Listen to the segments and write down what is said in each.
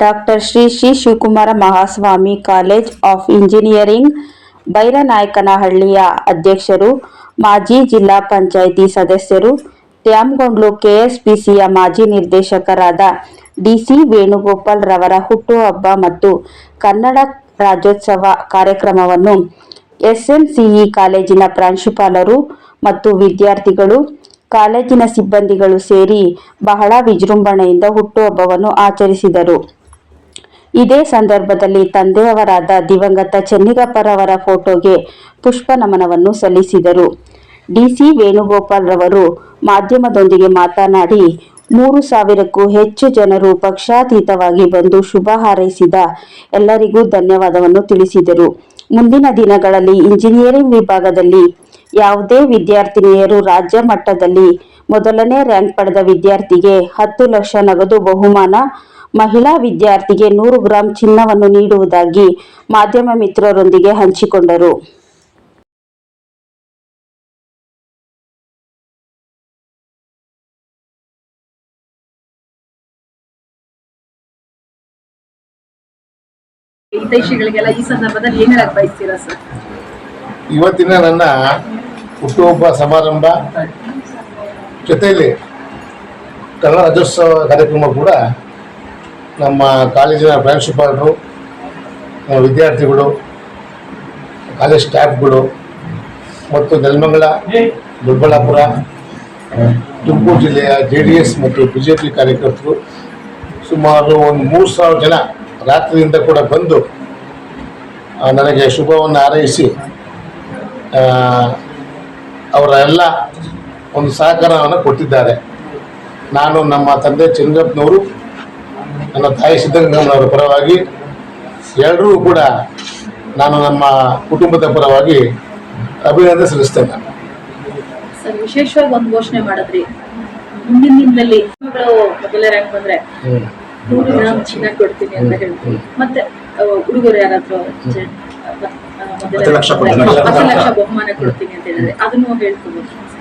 Doctor Shri Shri Shivakumara Mahaswami college of engineering ಬೈರನಾಯಕನಹಳ್ಳಿಯ ಅಧ್ಯಕ್ಷರು, ಮಾಜಿ ಜಿಲ್ಲಾ ಪಂಚಾಯಿತಿ ಸದಸ್ಯರು, ತ್ಯಾಮಗೊಂಡ್ಲು ಕೆಎಸ್ಪಿಸಿಯ ಮಾಜಿ ನಿರ್ದೇಶಕರಾದ ಡಿಸಿ ವೇಣುಗೋಪಾಲ್ ರವರ ಹುಟ್ಟುಹಬ್ಬ ಮತ್ತು ಕನ್ನಡ ರಾಜ್ಯೋತ್ಸವ ಕಾರ್ಯಕ್ರಮವನ್ನು ಎಸ್ಎಂಸಿಇ ಕಾಲೇಜಿನ ಪ್ರಾಂಶುಪಾಲರು ಮತ್ತು ವಿದ್ಯಾರ್ಥಿಗಳು, ಕಾಲೇಜಿನ ಸಿಬ್ಬಂದಿಗಳು ಸೇರಿ ಬಹಳ ವಿಜೃಂಭಣೆಯಿಂದ ಹುಟ್ಟುಹಬ್ಬವನ್ನು ಆಚರಿಸಿದರು. ಇದೇ ಸಂದರ್ಭದಲ್ಲಿ ತಂದೆಯವರಾದ ದಿವಂಗತ ಚೆನ್ನಿಗಪ್ಪರವರ ಫೋಟೋಗೆ ಪುಷ್ಪ ನಮನವನ್ನು ಸಲ್ಲಿಸಿದರು. ಡಿಸಿ ವೇಣುಗೋಪಾಲ್ ರವರು ಮಾಧ್ಯಮದೊಂದಿಗೆ ಮಾತನಾಡಿ, ಮೂರು ಸಾವಿರಕ್ಕೂ ಹೆಚ್ಚು ಜನರು ಪಕ್ಷಾತೀತವಾಗಿ ಬಂದು ಶುಭ ಹಾರೈಸಿದ ಎಲ್ಲರಿಗೂ ಧನ್ಯವಾದವನ್ನು ತಿಳಿಸಿದರು. ಮುಂದಿನ ದಿನಗಳಲ್ಲಿ ಇಂಜಿನಿಯರಿಂಗ್ ವಿಭಾಗದಲ್ಲಿ ಯಾವುದೇ ವಿದ್ಯಾರ್ಥಿನಿಯರು ರಾಜ್ಯ ಮಟ್ಟದಲ್ಲಿ ಮೊದಲನೇ ರ್ಯಾಂಕ್ ಪಡೆದ ವಿದ್ಯಾರ್ಥಿಗೆ ಹತ್ತು ಲಕ್ಷ ನಗದು ಬಹುಮಾನ ಮಹಿಳಾ ವಿದ್ಯಾರ್ಥಿಗೆ ನೂರು ಗ್ರಾಂ ಚಿನ್ನವನ್ನು ನೀಡುವುದಾಗಿ ಮಾಧ್ಯಮ ಮಿತ್ರರೊಂದಿಗೆ ಹಂಚಿಕೊಂಡರು. ಹಿತೈಷಿಗಳಿಗೆಲ್ಲ ಈ ಸಂದರ್ಭದಲ್ಲಿ ಏನ್ ಹೇಳಕ್ ಬಯಸ್ತೀರಾ ಸರ್? ಇವತ್ತಿನ ನನ್ನ ಹುಟ್ಟುಹಬ್ಬ ಸಮಾರಂಭ. ಜೊತೆಯಲ್ಲಿ ಕನ್ನಡ ರಾಜ್ಯೋತ್ಸವ ಕಾರ್ಯಕ್ರಮ ಕೂಡ ನಮ್ಮ ಕಾಲೇಜಿನ ಪ್ರಾಂಶುಪಾಲರು ವಿದ್ಯಾರ್ಥಿಗಳು, ಕಾಲೇಜ್ ಸ್ಟಾಫ್ಗಳು ಮತ್ತು ನೆಲಮಂಗಲ ದೊಡ್ಡಬಳ್ಳಾಪುರ ತುಮಕೂರು ಜಿಲ್ಲೆಯ ಜೆ ಡಿ ಎಸ್ ಮತ್ತು ಬಿ ಜೆ ಪಿ ಕಾರ್ಯಕರ್ತರು ಸುಮಾರು ಒಂದು ಮೂರು ಸಾವಿರ ಜನ ರಾತ್ರಿಯಿಂದ ಕೂಡ ಬಂದು ನನಗೆ ಶುಭವನ್ನು ಹಾರೈಸಿ ಅವರ ಎಲ್ಲ ಒಂದು ಸಹಕಾರವನ್ನು ಕೊಟ್ಟಿದ್ದಾರೆ. ನಾನು ನಮ್ಮ ತಂದೆ ಚಂದ್ರಪ್ಪನವರು ನನ್ನ ತಾಯಿ ಸಿದ್ಧಗಂಗಮ್ಮನವರ ಪರವಾಗಿ ಎಲ್ಲರೂ ಕೂಡ ನಾನು ನಮ್ಮ ಕುಟುಂಬದ ಪರವಾಗಿ ಅಭಿನಂದನೆ ಸಲ್ಲಿಸ್ತೇನೆ. ಸರ್ ವಿಶೇಷವಾಗಿ ಒಂದು ಘೋಷಣೆ ಮಾಡಿದ್ರಿ. ಮುಂದಿನ ದಿನದಲ್ಲಿ ರ್ಯಾಂಕ್ ಬಂದ್ರೆ. ನೂರು ಗ್ರಾಮ್ ಚಿನ್ನ ಕೊಡ್ತೀನಿ ಅಂತ ಮತ್ತೆ ಹುಡುಗರು ಯಾರಾದ್ರೂ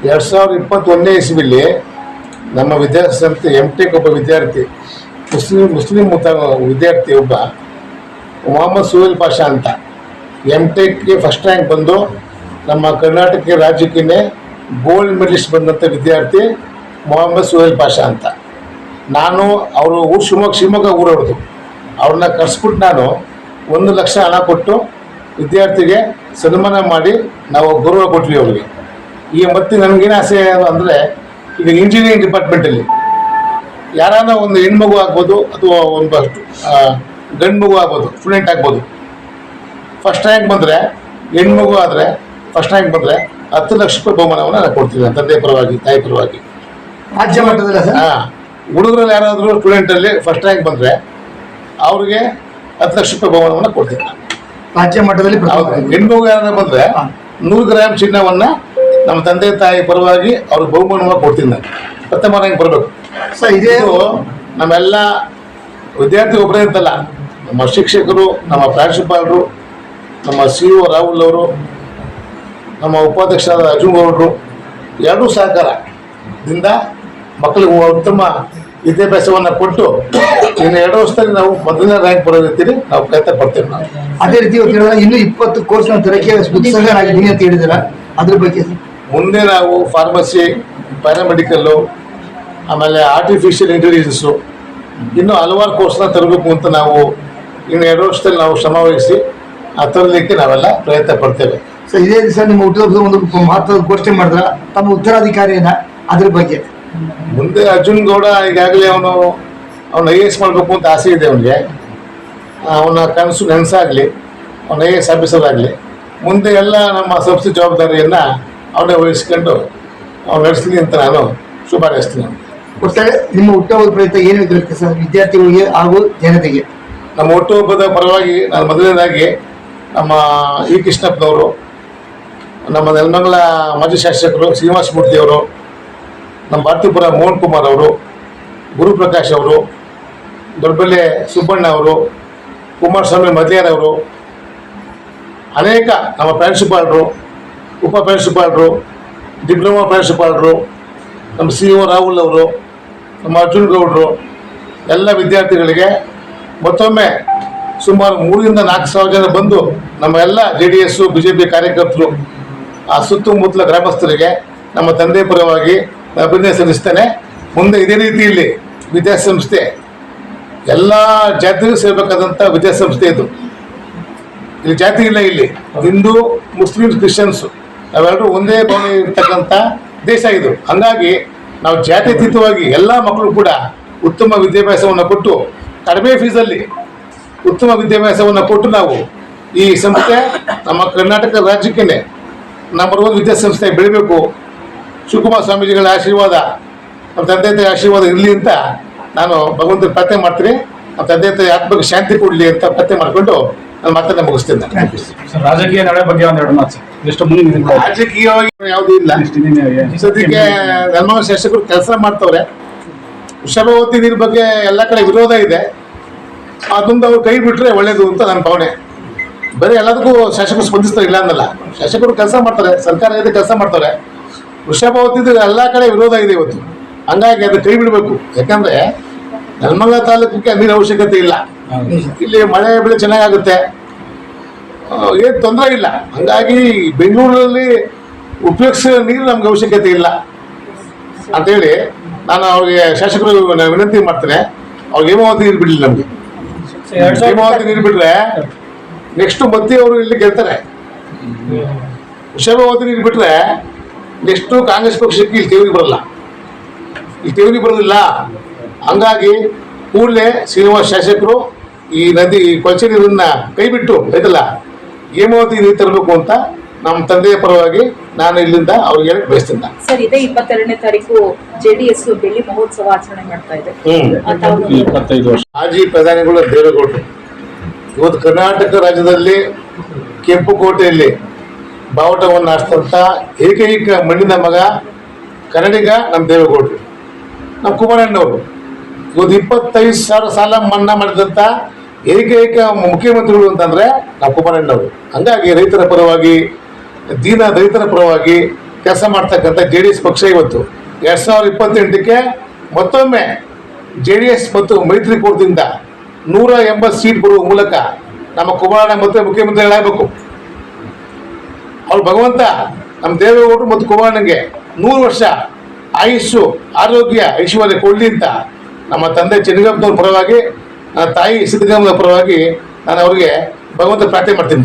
ಎರಡು ಸಾವಿರದ ಇಪ್ಪತ್ತೊಂದನೇ ಇಸ್ವಿಲಿ ನಮ್ಮ ವಿದ್ಯಾಸಂಸ್ಥೆ ಎಂ ಟೆಕ್ ಒಬ್ಬ ವಿದ್ಯಾರ್ಥಿ ಮುಸ್ಲಿಂ ಮುಸ್ಲಿಂ ಮುತ ವಿದ್ಯಾರ್ಥಿ ಒಬ್ಬ, ಮೊಹಮ್ಮದ್ ಸುಹೇಲ್ ಪಾಷಾ ಅಂತ. ಎಂ ಟೆಕ್ಗೆ ಫಸ್ಟ್ ರ್ಯಾಂಕ್ ಬಂದು ನಮ್ಮ ಕರ್ನಾಟಕ ರಾಜ್ಯಕ್ಕೆ ಗೋಲ್ಡ್ ಮೆಡಲಿಸ್ಟ್ ಬಂದಂಥ ವಿದ್ಯಾರ್ಥಿ ಮೊಹಮ್ಮದ್ ಸುಹೇಲ್ ಪಾಷಾ ಅಂತ. ನಾನು ಅವರು ಊರು ಶಿವಮೊಗ್ಗ ಶಿವಮೊಗ್ಗ ಊರವ್ರದ್ದು. ಅವ್ರನ್ನ ಕರ್ಸ್ಬಿಟ್ಟು ನಾನು ಒಂದು ಲಕ್ಷ ಹಣ ಕೊಟ್ಟು ವಿದ್ಯಾರ್ಥಿಗೆ ಸನ್ಮಾನ ಮಾಡಿ ನಾವು ಗೌರವ ಕೊಟ್ವಿ ಅವ್ರಿಗೆ. ಈಗ ಮತ್ತೆ ನನಗೇನು ಆಸೆ ಅಂದರೆ ಈಗ ಇಂಜಿನಿಯರಿಂಗ್ ಡಿಪಾರ್ಟ್ಮೆಂಟಲ್ಲಿ ಯಾರಾನ ಒಂದು ಹೆಣ್ಮಗು ಆಗ್ಬೋದು ಅಥವಾ ಒಂದು ಗಂಡು ಮಗು ಆಗ್ಬೋದು ಸ್ಟೂಡೆಂಟ್ ಆಗ್ಬೋದು. ಫಸ್ಟ್ ರ್ಯಾಂಕ್ ಬಂದರೆ ಹೆಣ್ಮಗು ಆದರೆ ಫಸ್ಟ್ ರ್ಯಾಂಕ್ ಬಂದರೆ ಹತ್ತು ಲಕ್ಷ ರೂಪಾಯಿ ಬಹುಮಾನವನ್ನು ನಾನು ಕೊಡ್ತೀನಿ ನನ್ನ ತಂದೆ ಪರವಾಗಿ ತಾಯಿ ಪರವಾಗಿ. ರಾಜ್ಯ ಮಟ್ಟದಲ್ಲಿ ಹಾಂ ಹುಡುಗರಲ್ಲಿ ಯಾರಾದರೂ ಸ್ಟೂಡೆಂಟಲ್ಲಿ ಫಸ್ಟ್ ರ್ಯಾಂಕ್ ಬಂದರೆ ಅವ್ರಿಗೆ ಹತ್ತು ಲಕ್ಷ ರೂಪಾಯಿ ಬಹುಮಾನವನ್ನು ಕೊಡ್ತೀನಿ ರಾಜ್ಯ ಮಟ್ಟದಲ್ಲಿ ಹೆಣ್ಮಗು ಯಾರಾದ್ರೂ ಬಂದರೆ ನೂರು ಗ್ರಾಮ್ ಚಿನ್ನವನ್ನು ನಮ್ಮ ತಂದೆ ತಾಯಿ ಪರವಾಗಿ ಅವ್ರಿಗೆ ಬಹುಮಾನವಾಗಿ ಕೊಡ್ತೀನಿ ನಾನು ಪ್ರಥಮ ರ್ಯಾಂಕ್ ಬರಬೇಕು. ಸರ್ ಇದೇ ಇದು ನಮ್ಮೆಲ್ಲ ವಿದ್ಯಾರ್ಥಿ ಒಬ್ಬರೇ ಇರ್ತಲ್ಲ ನಮ್ಮ ಶಿಕ್ಷಕರು ನಮ್ಮ ಪ್ರಾಂಶುಪಾಲರು ನಮ್ಮ ಸಿ ಒ ರಾಹುಲ್ ಅವರು ನಮ್ಮ ಉಪಾಧ್ಯಕ್ಷರಾದ ಅರ್ಜುನ್ ಗೌಡರು ಎರಡೂ ಸಹಕಾರದಿಂದ ಮಕ್ಕಳಿಗೆ ಉತ್ತಮ ವಿದ್ಯಾಭ್ಯಾಸವನ್ನು ಕೊಟ್ಟು ಇನ್ನು ಎರಡು ವರ್ಷದಲ್ಲಿ ನಾವು ಮೊದಲನೇ ರ್ಯಾಂಕ್ ಬರೋ ರೀತಿಯಲ್ಲಿ ನಾವು ಪ್ರಯತ್ನ ಪಡ್ತೇವೆ ನಾವು. ಅದೇ ರೀತಿ ಇನ್ನು ಇಪ್ಪತ್ತು ಕೋರ್ಸ್ ತರಕ್ಕೆ ಉತ್ಸಾಹನಾಗಿದ್ದೀನಿ ಅಂತ ಹೇಳಿದಿರ ಅದ್ರ ಬಗ್ಗೆ. ಮುಂದೆ ನಾವು ಫಾರ್ಮಸಿ ಪ್ಯಾರಾಮೆಡಿಕಲ್ಲು ಆಮೇಲೆ ಆರ್ಟಿಫಿಷಿಯಲ್ ಇಂಟೆಲಿಜೆನ್ಸು ಇನ್ನೂ ಹಲವಾರು ಕೋರ್ಸ್ನ ತರಬೇಕು ಅಂತ ನಾವು ಇನ್ನು ಎರಡು ವರ್ಷದಲ್ಲಿ ನಾವು ಶ್ರಮ ವಹಿಸಿ ಆ ತರಲಿಕ್ಕೆ ನಾವೆಲ್ಲ ಪ್ರಯತ್ನ ಪಡ್ತೇವೆ. ಸೊ ಇದೇ ದಿವಸ ನಿಮ್ಮ ಹುಟ್ಟುಹಬ್ಬದ ಒಂದು ಮಹತ್ವದ ಘೋಷಣೆ ಮಾಡಿದ್ರ ತಮ್ಮ ಉತ್ತರಾಧಿಕಾರಿಯನ್ನ ಅದ್ರ ಬಗ್ಗೆ. ಮುಂದೆ ಅರ್ಜುನ್ ಗೌಡ ಈಗಾಗಲೇ ಅವನು ಅವನು ಐ ಎ ಎಸ್ ಮಾಡಬೇಕು ಅಂತ ಆಸೆ ಇದೆ ಅವನಿಗೆ. ಅವನ ಕನಸು ನೆನಸಾಗಲಿ ಅವನ ಐ ಎ ಎಸ್ ಆಫೀಸರ್ ಆಗಲಿ. ಮುಂದೆ ಎಲ್ಲ ನಮ್ಮ ಸಂಸ್ಥೆ ಜವಾಬ್ದಾರಿಯನ್ನು ಅವನೇ ವಹಿಸ್ಕೊಂಡು ಅವ್ನು ನಡೆಸಲಿ ಅಂತ ನಾನು ಶುಭ ಹಾರೈಸ್ತೀನಿ ಅವನಿಗೆ ಒಟ್ಟಾರೆ ನಿಮ್ಮ ಹುಟ್ಟುಹಬ್ಬದ ಪ್ರಯುಕ್ತ ಏನು ಇರುತ್ತೆ ಸರ್? ವಿದ್ಯಾರ್ಥಿಗಳಿಗೆ ಹಾಗೂ ಜನತೆಗೆ. ನಮ್ಮ ಹುಟ್ಟುಹಬ್ಬದ ಪರವಾಗಿ ನಾನು ಮೊದಲನೇದಾಗಿ ನಮ್ಮ ಇ ಕೃಷ್ಣಪ್ಪನವರು, ನಮ್ಮ ನೆಲಮಂಗಲ ಮಾಜಿ ಶಾಸಕರು ಶ್ರೀನಿವಾಸ ಮೂರ್ತಿಯವರು ನಮ್ಮ ಭಾರತೀಪುರ ಮೋಹನ್ ಕುಮಾರ್ ಅವರು, ಗುರುಪ್ರಕಾಶ್ ಅವರು, ದೊಡ್ಡಬಳ್ಳೆ ಸುಬ್ಬಣ್ಣ ಅವರು, ಕುಮಾರಸ್ವಾಮಿ ಮದ್ಲಿಯಾರವರು ಅನೇಕ ನಮ್ಮ ಪ್ರಿನ್ಸಿಪಾಲ್ರು ಉಪ ಪ್ರಾಂಶುಪಾಲರು, ಡಿಪ್ಲೊಮಾ ಪ್ರಿನ್ಸಿಪಾಲ್ರು ನಮ್ಮ ಸಿ ಒ ರಾಹುಲ್ ಅವರು ನಮ್ಮ ಅರ್ಜುನ್ ಗೌಡರು ಎಲ್ಲ ವಿದ್ಯಾರ್ಥಿಗಳಿಗೆ ಮತ್ತೊಮ್ಮೆ ಸುಮಾರು ಮೂರರಿಂದ ನಾಲ್ಕು ಸಾವಿರ ಜನ ಬಂದು ನಮ್ಮ ಎಲ್ಲ J D S B J P ಕಾರ್ಯಕರ್ತರು, ಆ ಸುತ್ತಮುತ್ತಲ ಗ್ರಾಮಸ್ಥರಿಗೆ ನಮ್ಮ ತಂದೆ ಪರವಾಗಿ ಅಭಿನಂದನೆ ಸಲ್ಲಿಸ್ತೇನೆ. ಮುಂದೆ ಇದೇ ರೀತಿಯಲ್ಲಿ ವಿದ್ಯಾಸಂಸ್ಥೆ, ಎಲ್ಲ ಜಾತಿಗೂ ಸೇರಬೇಕಾದಂಥ ವಿದ್ಯಾಸಂಸ್ಥೆ ಇದು. ಇಲ್ಲಿ ಜಾತಿ ಇಲ್ಲ ಇಲ್ಲಿ. ಹಿಂದೂ, ಮುಸ್ಲಿಮ್ಸ್, ಕ್ರಿಶ್ಚಿಯನ್ಸು ನಾವೆಲ್ಲರೂ ಒಂದೇ ಭಾವನೆ ಇರ್ತಕ್ಕಂಥ ದೇಶ ಇದು. ಹಂಗಾಗಿ ನಾವು ಜಾತ್ಯತೀತವಾಗಿ ಎಲ್ಲ ಮಕ್ಕಳು ಕೂಡ ಉತ್ತಮ ವಿದ್ಯಾಭ್ಯಾಸವನ್ನು ಕೊಟ್ಟು, ಕಡಿಮೆ ಫೀಸಲ್ಲಿ ಉತ್ತಮ ವಿದ್ಯಾಭ್ಯಾಸವನ್ನು ಕೊಟ್ಟು ನಾವು ಈ ಸಂಸ್ಥೆ ನಮ್ಮ ಕರ್ನಾಟಕ ರಾಜ್ಯಕ್ಕೇ ನಂಬರ್ ಒನ್ ವಿದ್ಯಾಸಂಸ್ಥೆ ಬೆಳಿಬೇಕು. ಶಿವಕುಮಾರ ಸ್ವಾಮೀಜಿಗಳ ಆಶೀರ್ವಾದ ನಮ್ಮ ತಂದೆ ತಾಯಿ ಆಶೀರ್ವಾದ ಇರಲಿ ಅಂತ ನಾನು ಭಗವಂತನ ಪ್ರಾರ್ಥನೆ ಮಾಡ್ತೀನಿ. ನಮ್ಮ ತಂದೆ ತಾಯಿ ಆತ್ಮಕ್ಕೆ ಶಾಂತಿ ಕೊಡಲಿ ಅಂತ ಪ್ರಾರ್ಥನೆ ಮಾಡಿಕೊಂಡು ನಾನು ಮಾತನ್ನು ಮುಗಿಸ್ತೇನೆ. ರಾಜಕೀಯ ನಡೆ ಬಗ್ಗೆ ಒಂದೆರಡು ಮಾತು. ಎಷ್ಟು ಮುಂದೆ ರಾಜಕೀಯವಾಗಿ ಯಾವ್ದು ಇಲ್ಲ. ಸದ್ಯಕ್ಕೆ ಧರ್ಮ ಶಾಸಕರು ಕೆಲಸ ಮಾಡ್ತವ್ರೆ. ವೃಷಭವತಿ ನೀರ್ ಬಗ್ಗೆ ಎಲ್ಲ ಕಡೆ ವಿರೋಧ ಇದೆ. ಅದೊಂದು ಅವ್ರು ಕೈ ಬಿಟ್ರೆ ಒಳ್ಳೇದು ಅಂತ ನನ್ನ ಭಾವನೆ. ಬರೀ ಎಲ್ಲದಕ್ಕೂ ಶಾಸಕರು ಸ್ಪಂದಿಸ್ತಾರೆ ಇಲ್ಲ ಅಂದಲ್ಲ ಶಾಸಕರು ಕೆಲಸ ಮಾಡ್ತಾರೆ ಸರ್ಕಾರ ಇದೆ ಕೆಲಸ ಮಾಡ್ತಾರೆ ವೃಷಭವತಿದು ಎಲ್ಲ ಕಡೆ ವಿರೋಧ ಇದೆ ಇವತ್ತು. ಹಂಗಾಗಿ ಅದು ಕೈ ಬಿಡಬೇಕು. ಯಾಕಂದ್ರೆ ನೆಲಮಂಗಲ ತಾಲೂಕಿಗೆ ನೀರಿನ ಅವಶ್ಯಕತೆ ಇಲ್ಲ. ಇಲ್ಲಿ ಮಳೆ ಬೆಳೆ ಚೆನ್ನಾಗಾಗುತ್ತೆ. ಏನು ತೊಂದರೆ ಇಲ್ಲ. ಹಂಗಾಗಿ ಬೆಂಗಳೂರಲ್ಲಿ ಉಪಯೋಗಿಸೋ ನೀರು ನಮ್ಗೆ ಅವಶ್ಯಕತೆ ಇಲ್ಲ. ಅಂತೇಳಿ ನಾನು ಅವ್ರಿಗೆ ಶಾಸಕರು ವಿನಂತಿ ಮಾಡ್ತೇನೆ. ಅವ್ರಿಗೆ ಹೇಮಾವತಿ ನೀರು ಬಿಡಲಿ ನಮಗೆ. ಹೇಮಾವತಿ ನೀರು ಬಿಟ್ರೆ ನೆಕ್ಸ್ಟ್ ಮತ್ತೆ ಅವರು ಇಲ್ಲಿ ಗೆಲ್ತಾರೆ. ಹೇಮಾವತಿ ನೀರು ಬಿಟ್ರೆ ನೆಕ್ಸ್ಟು ಕಾಂಗ್ರೆಸ್ ಪಕ್ಷಕ್ಕೆ ಇಲ್ಲಿ ಠೇವಣಿ ಬರಲ್ಲ. ಇಲ್ಲಿ ಠೇವಣಿ ಬರೋದಿಲ್ಲ. ಹಂಗಾಗಿ ಕೂಡಲೇ ಶ್ರೀನಿವಾಸ್ ಶಾಸಕರು ಈ ನದಿ ಕೊಳಚೆ ನೀರನ್ನ ಕೈ ಬಿಟ್ಟು ಆಯ್ತಲ್ಲ ಹೇಮಾವತಿ ಇದೇ ತರಬೇಕು ಅಂತ ನಮ್ಮ ತಂದೆಯ ಪರವಾಗಿ ನಾನು ಇಲ್ಲಿಂದ ಅವ್ರಿಗೆ ಹೇಳಕ್ ಬಯಸ್ತೀನಿ. ನಾನು. ಸರ್ ಇದೇ ಇಪ್ಪತ್ತೆರಡನೇ ತಾರೀಕು ಜೆಡಿಎಸ್ ಬೆಳ್ಳಿ ಮಹೋತ್ಸವ ಆಚರಣೆ ಮಾಡ್ತಾ ಇದೆ. ಆ ತಾವು ಇಪ್ಪತ್ತೈದು ವರ್ಷ. ಮಾಜಿ ಪ್ರಧಾನಿಗಳು ದೇವೇಗೌಡರು. ಇವತ್ತು ಕರ್ನಾಟಕ ರಾಜ್ಯದಲ್ಲಿ ಕೆಂಪುಕೋಟೆಯಲ್ಲಿ ಬಾವುಟವನ್ನು ಹಾರಿಸಿದಂಥ ಏಕೈಕ ಮಣ್ಣಿನ ಮಗ ಕನ್ನಡಿಗ ನಮ್ಮ ದೇವೇಗೌಡರು. ನಮ್ಮ ಕುಮಾರಣ್ಣವರು. ಇವತ್ತು ಇಪ್ಪತ್ತೈದು ಸಾವಿರ ಸಾಲ ಮನ್ನಾ ಮಾಡಿದಂಥ ಏಕೈಕ ಮುಖ್ಯಮಂತ್ರಿಗಳು ಅಂತಂದ್ರೆ ನಾವು ಕುಮಾರಣ್ಣವರು. ಹಂಗಾಗಿ ರೈತರ ಪರವಾಗಿ, ದೀನ ರೈತರ ಪರವಾಗಿ ಕೆಲಸ ಮಾಡ್ತಕ್ಕಂಥ ಜೆ ಡಿ ಎಸ್ ಪಕ್ಷ ಇವತ್ತು. ಎರಡ್ ಸಾವಿರದ ಇಪ್ಪತ್ತೆಂಟಕ್ಕೆ ಮತ್ತೊಮ್ಮೆ ಜೆ ಡಿ ಎಸ್ ಮತ್ತು ಮೈತ್ರಿಕೂಟದಿಂದ ನೂರ ಎಂಬತ್ತು ಸೀಟ್ ಬರುವ ಮೂಲಕ ನಮ್ಮ ಕುಮಾರಣ್ಣ ಮತ್ತೆ ಮುಖ್ಯಮಂತ್ರಿಗಳಾಗಬೇಕು ಅವ್ರು ಭಗವಂತ ನಮ್ಮ ದೇವೇಗೌಡರು ಮತ್ತು ಕುಮಾರಣ್ಣಗೆ ನೂರು ವರ್ಷ ಆಯುಸ್ಸು, ಆರೋಗ್ಯ, ಐಶ್ವರ್ಯ ಕೊಡಲಿ ಅಂತ ನಮ್ಮ ತಂದೆ ಚೆನ್ನಗಪ್ಪನವ್ರ ಪರವಾಗಿ ನನ್ನ ತಾಯಿ ಸಿದ್ದಗಮ್ಮನ ಪರವಾಗಿ ನಾನು ಅವರಿಗೆ ಭಗವಂತ ಪ್ರಾರ್ಥನೆ ಮಾಡ್ತೀನಿ